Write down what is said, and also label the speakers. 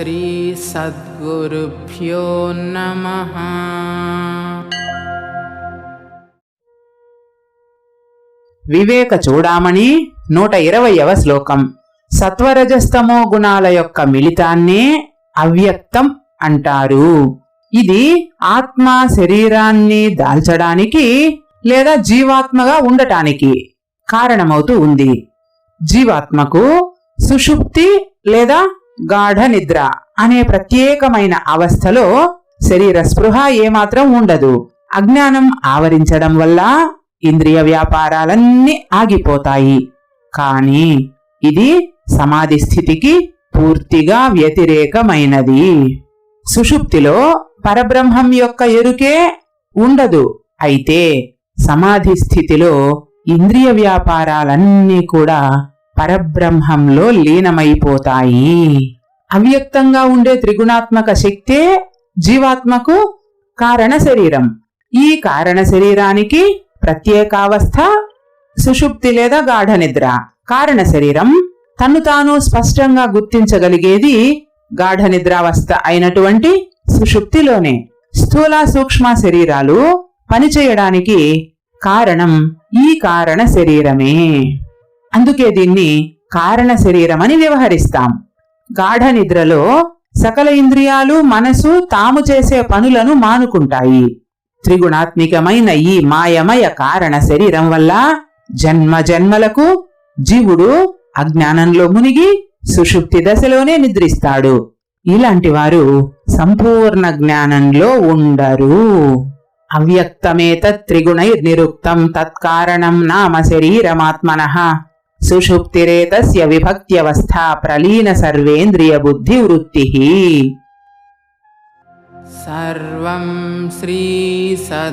Speaker 1: శ్రీ సద్గురుభ్యో నమ
Speaker 2: వివేక చూడామణి నూట ఇరవయవ శ్లోకం. సత్వరజస్తమో గుణాల యొక్క మిళితాన్నే అవ్యక్తం అంటారు. ఇది ఆత్మ శరీరాన్ని దాల్చడానికి లేదా జీవాత్మగా ఉండటానికి కారణమవుతూ ఉంది. జీవాత్మకు సుషుప్తి లేదా గాఢ నిద్ర అనే ప్రత్యేకమైన అవస్థలో శరీర స్పృహ ఏమాత్రం ఉండదు. అజ్ఞానం ఆవరించడం వల్ల ఇంద్రియ వ్యాపారాలన్నీ ఆగిపోతాయి. కానీ ఇది సమాధి స్థితికి పూర్తిగా వ్యతిరేకమైనది. సుషుప్తిలో పరబ్రహ్మం యొక్క ఎరుకే ఉండదు. అయితే సమాధి స్థితిలో ఇంద్రియ వ్యాపారాలన్నీ కూడా పరబ్రహ్మంలో లీనమైపోతాయి. అవ్యక్తంగా ఉండే త్రిగుణాత్మక శక్తే జీవాత్మకు కారణ శరీరం. ఈ కారణ శరీరానికి ప్రత్యేకావస్థ సుషుప్తి లేదా గాఢ నిద్ర కారణ శరీరం తన్ను తాను స్పష్టంగా గుర్తించగలిగేది గాఢ నిద్రావస్థ అయినటువంటి సుషుప్తిలోనే. స్థూల సూక్ష్మ శరీరాలు పనిచేయడానికి కారణం ఈ కారణ శరీరమే. అందుకే దీన్ని కారణ శరీరం అని వ్యవహరిస్తాం. గాఢ నిద్రలో సకల ఇంద్రియాలు మనసు తాము చేసే పనులను మానుకుంటాయి. త్రిగుణాత్మికమైన ఈ మాయమయ కారణ శరీరం వల్ల జన్మ జన్మలకు జీవుడు అజ్ఞానంలో మునిగి సుషుప్తి దశలోనే నిద్రిస్తాడు. ఇలాంటి వారు సంపూర్ణ జ్ఞానంలో ఉండరు. అవ్యక్తమేత త్రిగుణైర్నిరుక్తం తత్కారణం నామ శరీరమాత్మన. सुषुप्तिरेतस्य विभक्त्यवस्था प्रलीन
Speaker 1: सर्वेन्द्रियबुद्धिवृत्तिः सर्वम् श्रीसद्गुरार्पणम्।